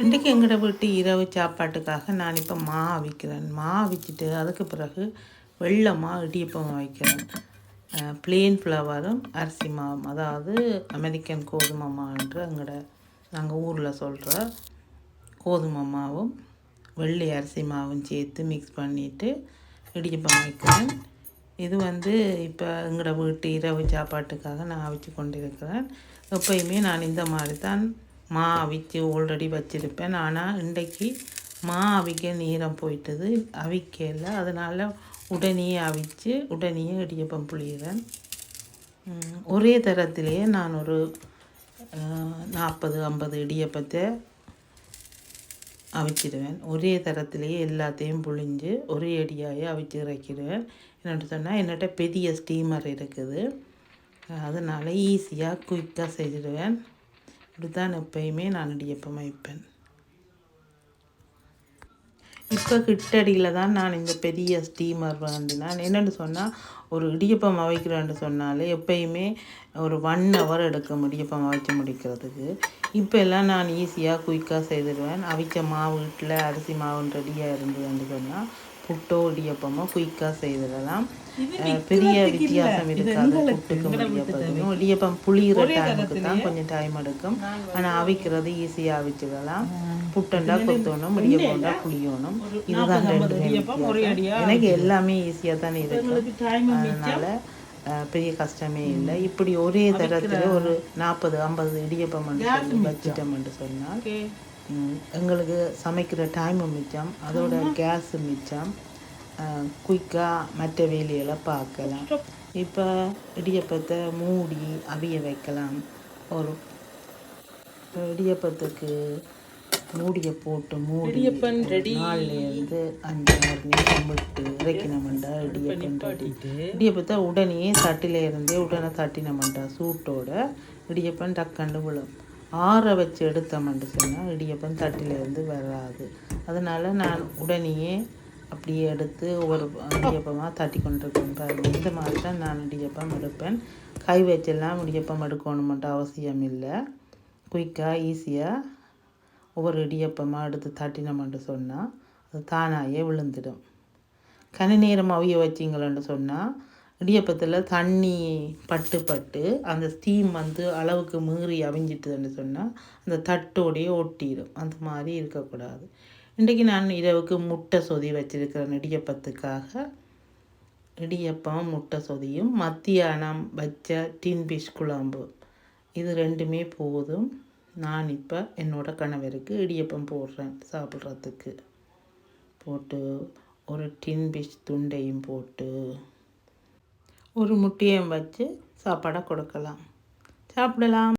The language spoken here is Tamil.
இன்றைக்கு எங்களோட வீட்டு இரவு சாப்பாட்டுக்காக நான் இப்போ மா அவிக்கிறேன். மா அவிச்சிட்டு அதுக்கு பிறகு வெள்ளமாக இடியப்பம் வைக்கிறேன். பிளெயின் ஃப்ளவரும் அரிசி மாவும். அதாவது அமெரிக்கன் கோதுமை மான்ற எங்களோட நாங்கள் ஊரில் சொல்கிற கோதுமை மாவும் வெள்ளி அரிசி மாவும் சேர்த்து மிக்ஸ் பண்ணிவிட்டு இடியப்பம் வைக்கிறேன். இது வந்து இப்போ எங்களோட வீட்டு இரவு சாப்பாட்டுக்காக நான் அவிச்சு கொண்டிருக்கிறேன். எப்பயுமே நான் இந்த மாதிரி தான் மா அவிச்சு ஆல்ரெடி வச்சுருப்பேன். ஆனால் இன்றைக்கு மா அவிக்க நேரம் போயிட்டது. அவிக்கல. அதனால் உடனே அவிச்சு உடனே இடியப்பம் புளியிறேன். ஒரே தரத்திலேயே நான் ஒரு நாற்பது ஐம்பது இடியப்பத்தை அவிச்சிடுவேன் ஒரே தரத்திலேயே எல்லாத்தையும் புழிஞ்சு ஒரே அடியாக அவிச்சு இறக்கிடுவேன் என்னென்னு சொன்னால் என்னட்ட பெரிய ஸ்டீமர் இருக்குது. அதனால் ஈஸியாக குயிக்காக செஞ்சிடுவேன் இப்படி தான் எப்பயுமே நான் இடியப்பம் வைப்பேன். இப்போ கிட்டடியில் தான் நான் இந்த பெரிய ஸ்டீமர் நான் என்னென்னு சொன்னால் ஒரு இடியப்பம் அவைக்கிறேன்னு சொன்னாலே எப்பயுமே ஒரு ஒன் ஹவர் எடுக்கும் இடியப்பம் அவைச்சு முடிக்கிறதுக்கு. இப்போ எல்லாம் நான் ஈஸியாக குயிக்காக செய்திடுவேன். அவிச்ச மாவு வீட்டில் அரிசி மாவுன்னு ரெடியாக இருந்ததுன்னு சொன்னால் புட்டோ இடியப்பமோ குயிக்காக செய்திடலாம். பெரிய வித்தியாசம் இருக்காது. புட்டுக்கும் இடியப்பத்துக்கும். இடியப்பம் புளிகிற டைமுக்கு தான் கொஞ்சம் டைம் எடுக்கும். ஆனால் அவிக்கிறது ஈஸியாக அவிச்சிடலாம். புட்டண்டா கொத்தணும் இடியப்பம்டா புளியணும். இதுதான் ரெண்டு எனக்கு எல்லாமே ஈஸியாக தானே இருக்கு. அதனால் பெரிய கஷ்டமே இல்லை. இப்படி ஒரே தரத்தில் ஒரு நாற்பது ஐம்பது இடியப்பம் வச்சிட்டோம்னு சொன்னால் எங்களுக்கு சமைக்கிற டைமும் மிச்சம் அதோட கேஸு மிச்சம் குயிக்காக மற்ற வேலையெல்லாம் பார்க்கலாம். இப்போ இடியப்பத்தை மூடி அவிய வைக்கலாம். ஒரு இடியப்பத்துக்கு மூடியை போட்டு மூடி நாலுலேருந்து அஞ்சு ஆறு நிமிஷம் விட்டு இறக்கினமெண்டா இடியப்பம் இடியப்பத்தை உடனே தட்டில இருந்தே உடனே தட்டினமெண்டா சூட்டோட இடியப்பம் டக்கண்டு விழும். ஆற வச்சு எடுத்தோம்னு சொன்னால் இடியப்பம் தட்டிலேருந்து வராது. அதனால் நான் உடனேயே அப்படியே எடுத்து ஒவ்வொரு இடியப்பமாக தட்டி கொண்டிருக்கேன் பாருங்கள் இந்த மாதிரி தான் நான் இடியப்பம் எடுப்பேன். கை வச்செல்லாம் இடியப்பம் எடுக்கணுமென்ற அவசியம் இல்லை. குயிக்காக ஈஸியாக ஒவ்வொரு இடியப்பமாக எடுத்து தட்டினோம்னு சொன்னால் அது தானாயே விழுந்துடும். கனி நேரம் அவிய வச்சிங்களேன்னு சொன்னால் இடியப்பத்தில் தண்ணி பட்டு பட்டு அந்த ஸ்டீம் வந்து அளவுக்கு மீறி அவிஞ்சிட்டுதுன்னு சொன்னால் அந்த தட்டோடையே ஒட்டிடும் அந்த மாதிரி இருக்கக்கூடாது. இன்றைக்கி நான் இரவுக்கு முட்டை சொதி வச்சுருக்கிறேன் இடியப்பத்துக்காக. இடியப்பம் முட்டை சொதியும் மத்தியானம் வச்ச டின் பிஷ் குழம்பு. இது ரெண்டுமே போதும். நான் இப்போ என்னோடய கணவருக்கு இடியப்பம் போடுறேன் சாப்பிட்றதுக்கு. போட்டு ஒரு டின் பிஷ் துண்டையும் போட்டு ஒரு முட்டையும் வச்சு சாப்பாடை கொடுக்கலாம். சாப்பிடலாம்.